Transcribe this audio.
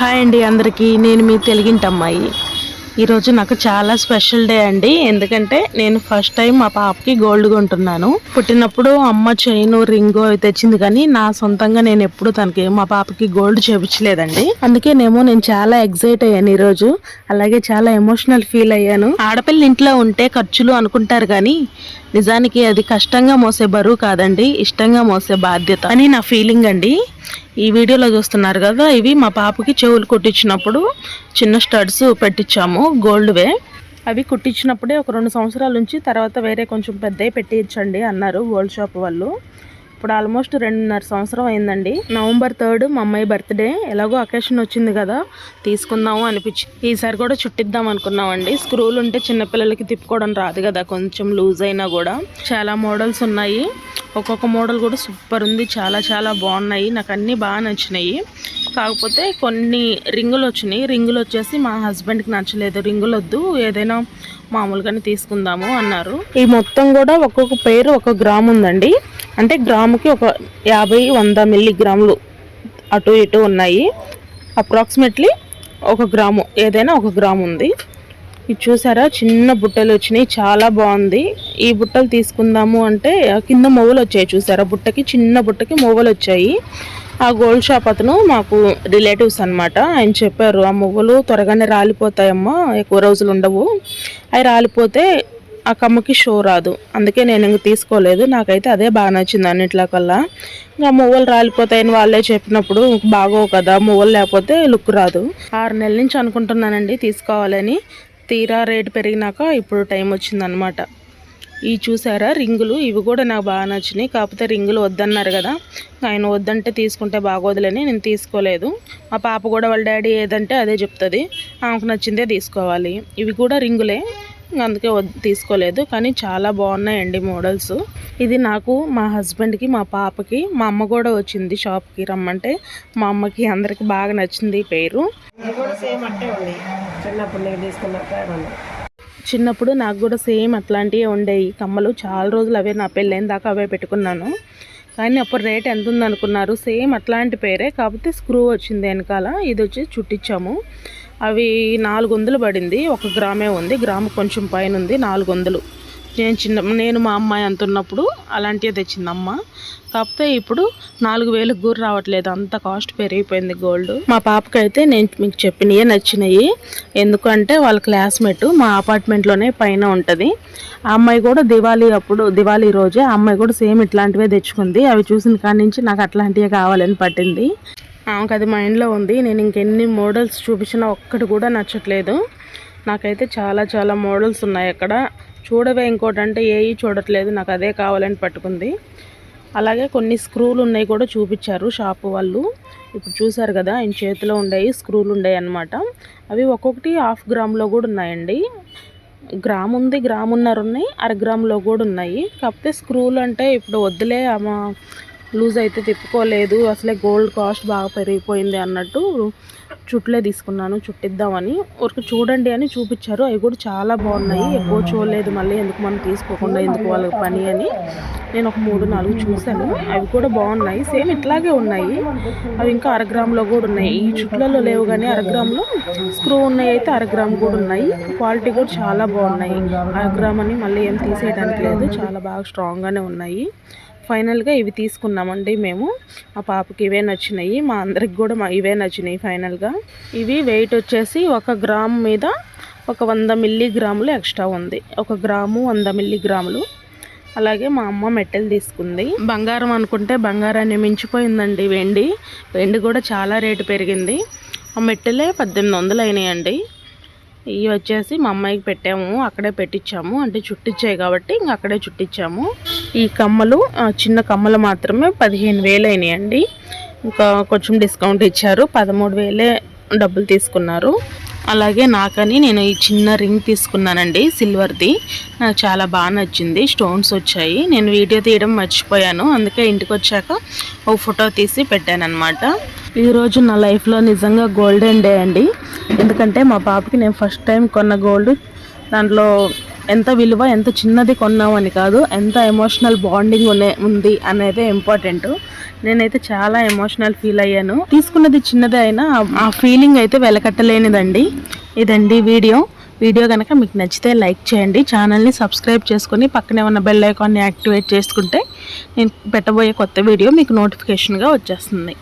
Hi అండి అందరికీ. నేను మీ తెలిగింటమ్మాయి ఈరోజు నాకు చాలా స్పెషల్ డే అండి. ఎందుకంటే నేను ఫస్ట్ టైం మా పాపకి గోల్డ్ కొంటున్నాను. పుట్టినప్పుడు అమ్మ చైన్ రింగ్ అవి తెచ్చింది కానీ నా సొంతంగా నేను ఎప్పుడు తనకి మా పాపకి గోల్డ్ చేపించలేదండి. అందుకేనేమో నేను చాలా ఎగ్జైట్ అయ్యాను ఈరోజు. అలాగే చాలా ఎమోషనల్ ఫీల్ అయ్యాను. ఆడపిల్ల ఇంట్లో ఉంటే ఖర్చులు అనుకుంటారు కానీ నిజానికి అది కష్టంగా మోసే బరువు కాదండి ఇష్టంగా మోసే బాధ్యత అని నా ఫీలింగ్ అండి. ఈ వీడియోలో చూస్తున్నారు కదా ఇవి మా పాపకి చెవులు కుట్టించినప్పుడు చిన్న స్టడ్స్ పెట్టించాము గోల్డ్వే. అవి కుట్టించినప్పుడే ఒక రెండు సంవత్సరాల నుంచి తర్వాత వేరే కొంచెం పెద్దవి పెట్టించండి అన్నారు గోల్డ్ షాప్ వాళ్ళు. ఇప్పుడు ఆల్మోస్ట్ రెండున్నర సంవత్సరం అయిందండి. నవంబర్ థర్డ్ మా అమ్మాయి బర్త్డే ఎలాగో అకేషన్ వచ్చింది కదా తీసుకుందాము అనిపించి ఈసారి కూడా చుట్టిద్దాం అనుకున్నామండి. స్క్రూలు ఉంటే చిన్నపిల్లలకి తిప్పుకోవడం రాదు కదా కొంచెం లూజ్ అయినా కూడా. చాలా మోడల్స్ ఉన్నాయి. ఒక్కొక్క మోడల్ కూడా సూపర్ ఉంది. చాలా చాలా బాగున్నాయి. నాకు అన్నీ బాగా నచ్చినాయి. కాకపోతే కొన్ని రింగులు వచ్చినాయి. రింగులు వచ్చేసి మా హస్బెండ్కి నచ్చలేదు. రింగులు వద్దు ఏదైనా మామూలుగానే తీసుకుందాము అన్నారు. ఈ మొత్తం కూడా ఒక్కొక్క పేరు ఒక గ్రామ్ ఉందండి. అంటే గ్రాముకి ఒక యాభై వంద మిల్లీగ్రాములు అటు ఇటు ఉన్నాయి. అప్రాక్సిమేట్లీ ఒక గ్రాము ఏదైనా ఒక గ్రాము ఉంది. ఇది చూసారా? చిన్న బుట్టలు వచ్చినాయి. చాలా బాగుంది. ఈ బుట్టలు తీసుకుందాము అంటే ఆ కింద మొవ్వలు వచ్చాయి చూసారా? బుట్టకి చిన్న బుట్టకి మొవ్వలు వచ్చాయి. ఆ గోల్డ్ షాప్ అతను మాకు రిలేటివ్స్ అనమాట ఆయన చెప్పారు ఆ మొవ్వలు త్వరగానే రాలిపోతాయమ్మా. ఎక్కువ రోజులు ఉండవు. అవి రాలిపోతే ఆ కమ్మకి షో రాదు. అందుకే నేను ఇంక తీసుకోలేదు. నాకైతే అదే బాగా నచ్చింది అన్నిట్లో కల్లా ఇంకా మువ్వలు రాలిపోతాయని వాళ్ళే చెప్పినప్పుడు బాగోవు కదా మువ్వలు లేకపోతే లుక్ రాదు. ఆరు నెలల నుంచి అనుకుంటున్నానండి తీసుకోవాలని. తీరా రేటు పెరిగినాక ఇప్పుడు టైం వచ్చిందనమాట. ఈ చూసారా రింగులు? ఇవి కూడా నాకు బాగా నచ్చినాయి. కాకపోతే రింగులు వద్దన్నారు కదా. ఆయన వద్దంటే తీసుకుంటే బాగోదులని నేను తీసుకోలేదు. మా పాప కూడా వాళ్ళ డాడీ ఏదంటే అదే చెప్తుంది. ఆమెకు నచ్చిందే తీసుకోవాలి. ఇవి కూడా రింగులే. అందుకే తీసుకోలేదు. కానీ చాలా బాగున్నాయండి మోడల్స్. ఇది నాకు మా హస్బెండ్కి మా పాపకి మా అమ్మ కూడా వచ్చింది షాప్కి రమ్మంటే మా అమ్మకి అందరికి బాగా నచ్చింది పేరు. చిన్నప్పుడు నాకు కూడా సేమ్ అట్లాంటివే ఉండేవి కమ్మలు చాలా రోజులు అవే నా పెళ్ళైన దాకా అవే పెట్టుకున్నాను. కానీ అప్పుడు రేట్ ఎంత ఉంది అనుకున్నారు సేమ్ అట్లాంటి పేరే. కాకపోతే స్క్రూ వచ్చింది వెనకాల. ఇది వచ్చి చుట్టించాము అవి నాలుగు వందలు పడింది. ఒక గ్రామే ఉంది. గ్రాము కొంచెం పైన ఉంది నాలుగు వందలు నేను చిన్న నేను మా అమ్మాయి అంత ఉన్నప్పుడు అలాంటివి తెచ్చింది అమ్మ కాకపోతే ఇప్పుడు నాలుగు వేలకు కూడా రావట్లేదు. అంత కాస్ట్ పెరిగిపోయింది గోల్డ్. మా పాపకైతే నేను మీకు చెప్పినవే నచ్చినాయి. ఎందుకంటే వాళ్ళ క్లాస్మేట్ మా అపార్ట్మెంట్లోనే పైన ఉంటుంది. ఆ అమ్మాయి కూడా దివాళీ అప్పుడు దివాళీ రోజే ఆ అమ్మాయి కూడా సేమ్ ఇట్లాంటివే తెచ్చుకుంది. అవి చూసిన కాడి నుంచి నాకు అట్లాంటివే కావాలని పట్టింది. ఆమెకు అది మైండ్లో ఉంది. నేను ఇంకెన్ని మోడల్స్ చూపించినా ఒక్కటి కూడా నచ్చట్లేదు. నాకైతే చాలా చాలా మోడల్స్ ఉన్నాయి అక్కడ. చూడవే ఇంకోటి అంటే ఏవి చూడట్లేదు. నాకు అదే కావాలని పట్టుకుంది. అలాగే కొన్ని స్క్రూలు ఉన్నాయి కూడా చూపించారు షాపు వాళ్ళు. ఇప్పుడు చూసారు కదా ఆయన చేతిలో ఉండేవి స్క్రూలు ఉండేవి అనమాట అవి ఒక్కొక్కటి హాఫ్ గ్రామ్లో కూడా ఉన్నాయండి. గ్రామ్ ఉంది గ్రామున్నర ఉన్నాయి అర గ్రామ్లో కూడా ఉన్నాయి. కాకపోతే స్క్రూలు అంటే ఇప్పుడు వద్దులే లూజ్ అయితే తిప్పుకోలేదు. అసలే గోల్డ్ కాస్ట్ బాగా పెరిగిపోయింది అన్నట్టు చుట్లే తీసుకున్నాను చుట్టిద్దామని. ఊరికి చూడండి అని చూపించారు. అవి కూడా చాలా బాగున్నాయి. ఎక్కువ చూడలేదు మళ్ళీ ఎందుకు మనం తీసుకోకుండా ఎందుకు వాళ్ళకి పని అని. నేను ఒక మూడు నాలుగు చూశాను. అవి కూడా బాగున్నాయి. సేమ్ ఇట్లాగే ఉన్నాయి. అవి ఇంకా అరగ్రామ్లో కూడా ఉన్నాయి. ఈ చుట్లలో లేవు కానీ అరగ్రామ్లో స్క్రూ ఉన్నాయి అయితే అరగ్రామ్ కూడా ఉన్నాయి. క్వాలిటీ కూడా చాలా బాగున్నాయి. అరగ్రామ్ అని మళ్ళీ ఏం తీసేయడానికి లేదు. చాలా బాగా స్ట్రాంగ్గానే ఉన్నాయి. ఫైనల్గా ఇవి తీసుకున్నామండి మేము. మా పాపకి ఇవే నచ్చినాయి మా అందరికి కూడా మా ఇవే నచ్చినాయి ఫైనల్గా. ఇవి వెయిట్ వచ్చేసి ఒక గ్రామ్ మీద ఒక వంద మిల్లీగ్రాములు ఎక్స్ట్రా ఉంది. ఒక గ్రాము వంద మిల్లీగ్రాములు. అలాగే మా అమ్మ మెట్టెలు తీసుకుంది. బంగారం అనుకుంటే బంగారాన్ని మించిపోయిందండి వెండి. వెండి కూడా చాలా రేటు పెరిగింది. ఆ మెట్టెలే పద్దెనిమిది వందలు అయినాయండి. ఇవి వచ్చేసి మా అమ్మాయికి పెట్టాము అక్కడే పెట్టించాము అంటే చుట్టించాయి కాబట్టి ఇంక అక్కడే చుట్టించాము ఈ కమ్మలు చిన్న కమ్మలు మాత్రమే పదిహేను వేలు అయినాయండి. ఇంకా కొంచెం డిస్కౌంట్ ఇచ్చారు. పదమూడు వేలే డబ్బులు తీసుకున్నారు. అలాగే నాకని నేను ఈ చిన్న రింగ్ తీసుకున్నానండి సిల్వర్ది. నాకు చాలా బాగా నచ్చింది. స్టోన్స్ వచ్చాయి. నేను వీడియో తీయడం మర్చిపోయాను. అందుకే ఇంటికి వచ్చాక ఓ ఫోటో తీసి పెట్టాను అనమాట ఈరోజు నా లైఫ్లో నిజంగా గోల్డెన్ డే అండి. ఎందుకంటే మా పాపకి నేను ఫస్ట్ టైం కొన్న గోల్డ్ దాంట్లో ఎంత విలువ ఎంత చిన్నది కొన్నామని కాదు ఎంత ఎమోషనల్ బాండింగ్ ఉంది అనేది ఇంపార్టెంట్ నేనైతే చాలా ఎమోషనల్ ఫీల్ అయ్యాను. తీసుకున్నది చిన్నదే అయినా ఆ- ఫీలింగ్ అయితే వెలకట్టలేనిదండి. ఇదండి వీడియో. వీడియో కనుక మీకు నచ్చితే లైక్ చేయండి. ఛానల్ని సబ్స్క్రైబ్ చేసుకుని పక్కనే ఉన్న బెల్ ఐకాన్ని యాక్టివేట్ చేసుకుంటే నేను పెట్టబోయే కొత్త వీడియో మీకు నోటిఫికేషన్గా వచ్చేస్తుంది.